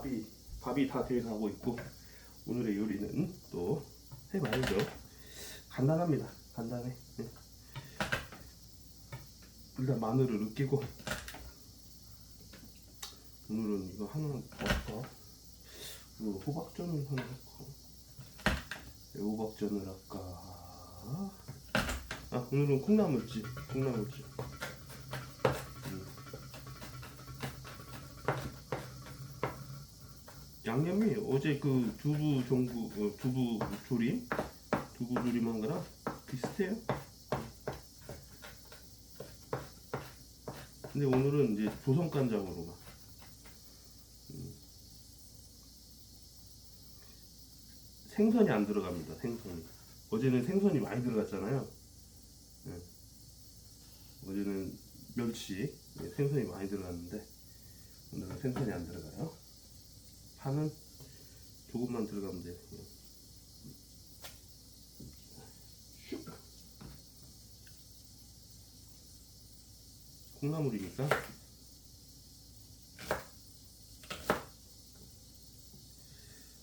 밥이 밥이 다 돼 가고 있고 오늘의 요리는 또 해봐야죠. 간단합니다. 간단해. 네. 일단 마늘을 으깨고 오늘은 이거 하나 더 할까? 그리고 호박전을 하나 할까? 네, 호박전을 할까? 아 오늘은 콩나물찜 콩나물찜 양념이 어제 그 두부 전구 어, 두부 조림 두부 조림한 거랑 비슷해요 근데 오늘은 이제 조선 간장으로만 음. 생선이 안 들어갑니다 생선이 어제는 생선이 많이 들어갔잖아요 예. 어제는 멸치 예, 생선이 많이 들어갔는데 오늘은 생선이 안 들어가요. 파는 조금만 들어가면. 슉. 콩나물이니까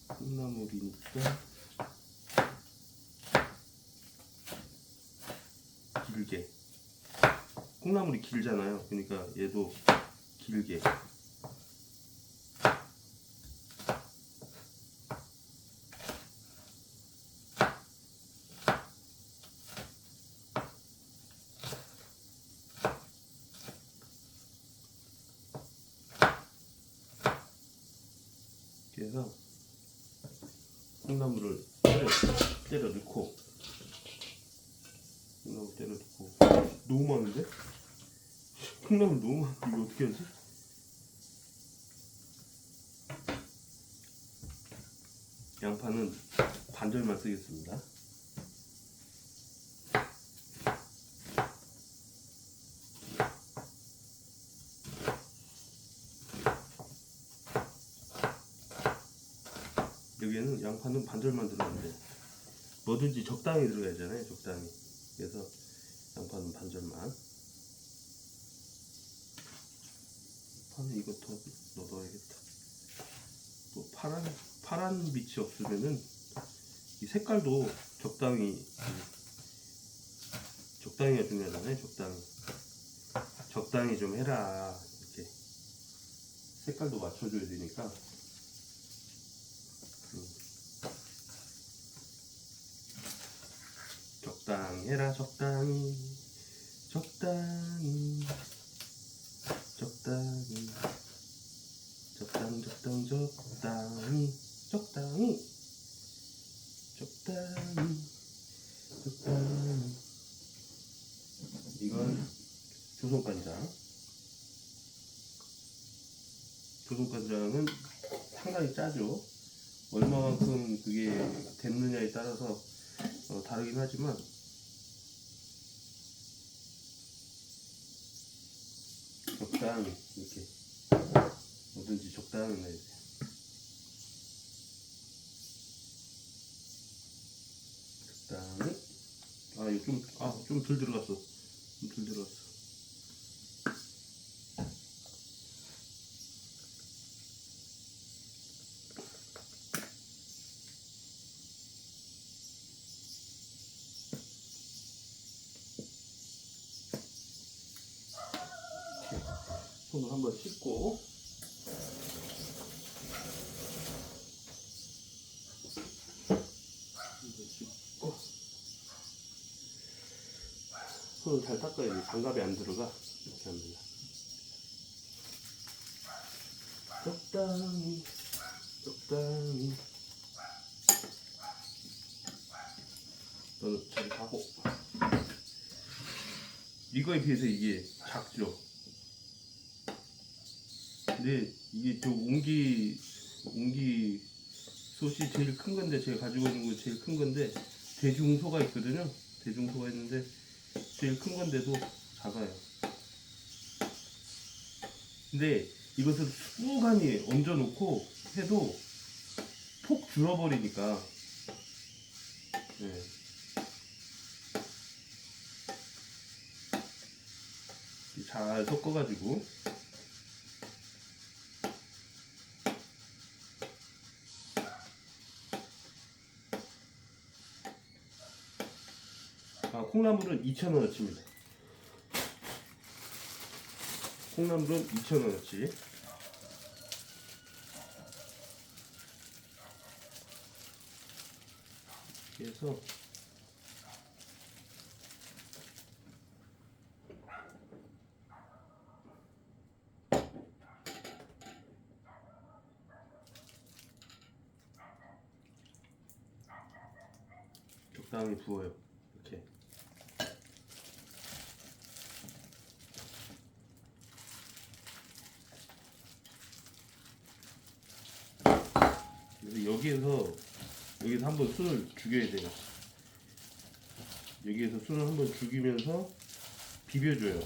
콩나물이니까 길게 콩나물이 길잖아요 그러니까 얘도 길게 그래서 콩나물을 때려, 때려 넣고 콩나물 때려 넣고 너무 많은데? 콩나물 너무 많은데 이거 어떻게 하지? 양파는 반절만 쓰겠습니다 여기에는 양파는 반절만 들어가면 돼요 뭐든지 적당히 들어가야잖아요 적당히. 그래서 양파는 반절만. 파는 더 넣어야겠다. 또 파란 파란 빛이 없으면은 이 색깔도 적당히 음, 적당히가 중요하잖아요 적당히. 적당히 좀 해라 이렇게. 색깔도 맞춰줘야 되니까 적당히 해라 적당히. 적당히. 적당히. 적당 적당 적당히. 적당히. 적당히. 적당히. 이건 조선간장. 조선간장은 상당히 짜죠. 얼마만큼 그게 됐느냐에 따라서 어, 다르긴 하지만 적당히 이렇게 뭐든지 적당히 넣어야 돼요. 적당히. 아 이거 좀아좀 덜 들어갔어. 좀 덜 들어갔어 손을 한번 씻고. 씻고. 손을 잘 닦아야 지 장갑이 안 들어가. 이렇게 합니다. 적당히 적당히. 너는 저리 가고. 이거에 비해서 이게 작죠 근데 이게 저 옹기 옹기 솥이 제일 큰 건데 제가 가지고 있는 거 제일 큰 건데 대중소가 있거든요. 대중소가 있는데 제일 큰 건데도 작아요. 근데 이것을 수간이 얹어 놓고 해도 폭 줄어버리니까 네. 잘 섞어가지고 콩나물은 2,000원어치입니다. 콩나물은 2,000원어치. 그래서 적당히 부어요. 이렇게. 그래서 여기에서 여기서 한번 술을 죽여야 돼요. 여기에서 술을 한번 죽이면서 비벼줘요.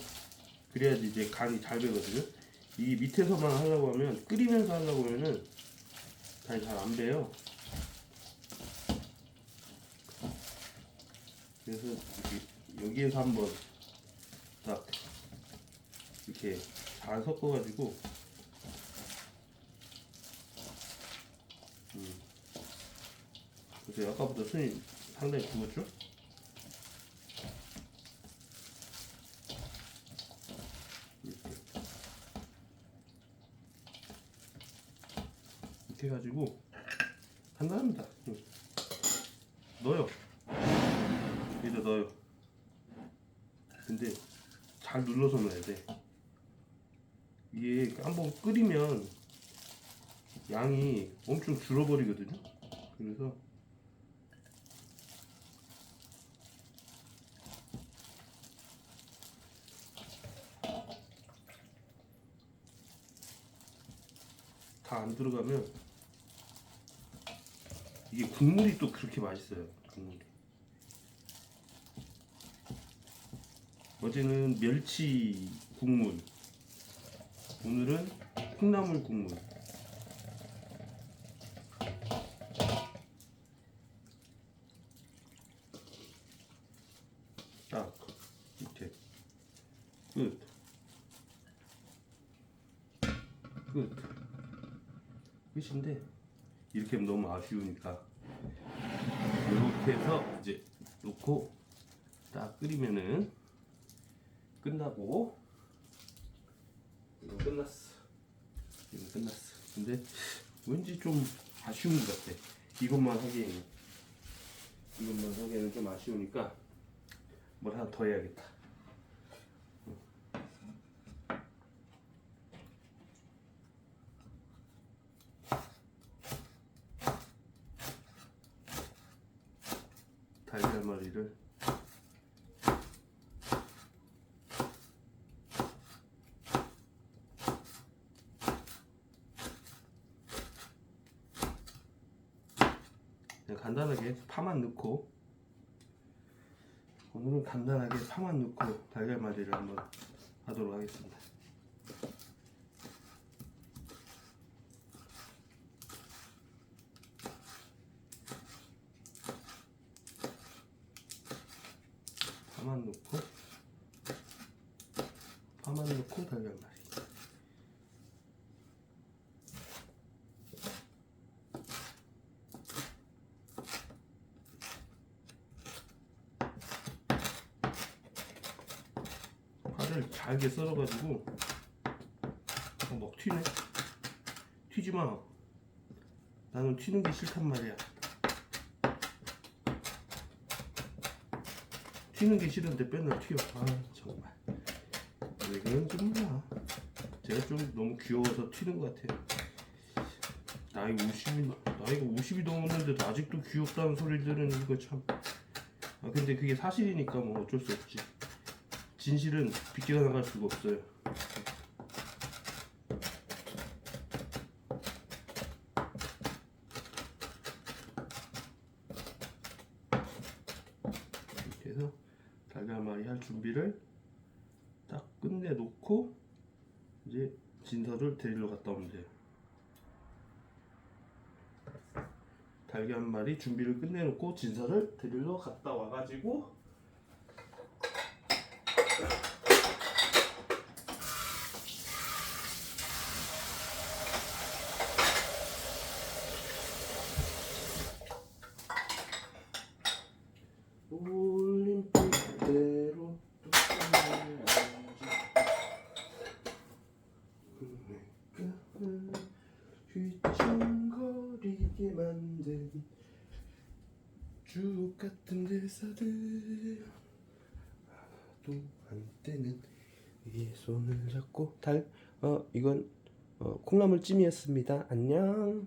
그래야지 이제 간이 잘 배거든요. 이 밑에서만 하려고 하면 끓이면서 하려고 하면은 간이 잘 안 배요. 그래서 여기- 여기에서 한번 딱 이렇게 잘 섞어가지고 음. 그래서 아까보다 손이 상당히 부었죠? 이렇게 해가지고 간단합니다. 음. 넣어요. 여기다 넣어요. 근데 잘 눌러서 넣어야 돼. 이게 한번 끓이면 양이 엄청 줄어버리거든요. 그래서 다 안 들어가면 이게 국물이 또 그렇게 맛있어요. 국물이. 어제는 멸치 국물, 오늘은 콩나물 국물. 딱 이렇게 끝. 끝. 끝인데 이렇게 하면 너무 아쉬우니까 이렇게 해서 이제 놓고 딱 끓이면은 끝나고 이거 끝났어. 이거 끝났어. 근데 왠지 좀 아쉬운 것 같아. 이것만 하기에는 이것만 하기에는 좀 아쉬우니까 뭘 하나 더 해야겠다. 달걀머리를 그냥 간단하게 파만 넣고 오늘은 간단하게 파만 넣고 달걀말이를 한번 하도록 하겠습니다. 파만 넣고 파만 넣고 달걀말 이 파를 잘게 썰어가지고 어, 막 튀네. 튀지 마. 나는 튀는 게 싫단 말이야. 튀는 게 싫은데 맨날 튀어. 아 정말. 왜 그런지 몰라 제가 좀 너무 귀여워서 튀는 것 같아요. 나이 50이 나이가 50이 넘었는데도 아직도 귀엽다는 소리 이거 참. 아, 근데 그게 사실이니까 뭐 어쩔 수 없지 진실은 빗기가 나갈 수가 없어요. 이렇게 해서 달걀말이 할 준비를 딱 끝내 놓고 이제 진서를 데리러 갔다 오면 돼요. 달걀말이 준비를 끝내 놓고 진서를 데리러 갔다 와가지고 쭉 같은 대사들. 또 한때는 위에 손을 잡고 달. 어 이건 어, 콩나물 찜이었습니다. 안녕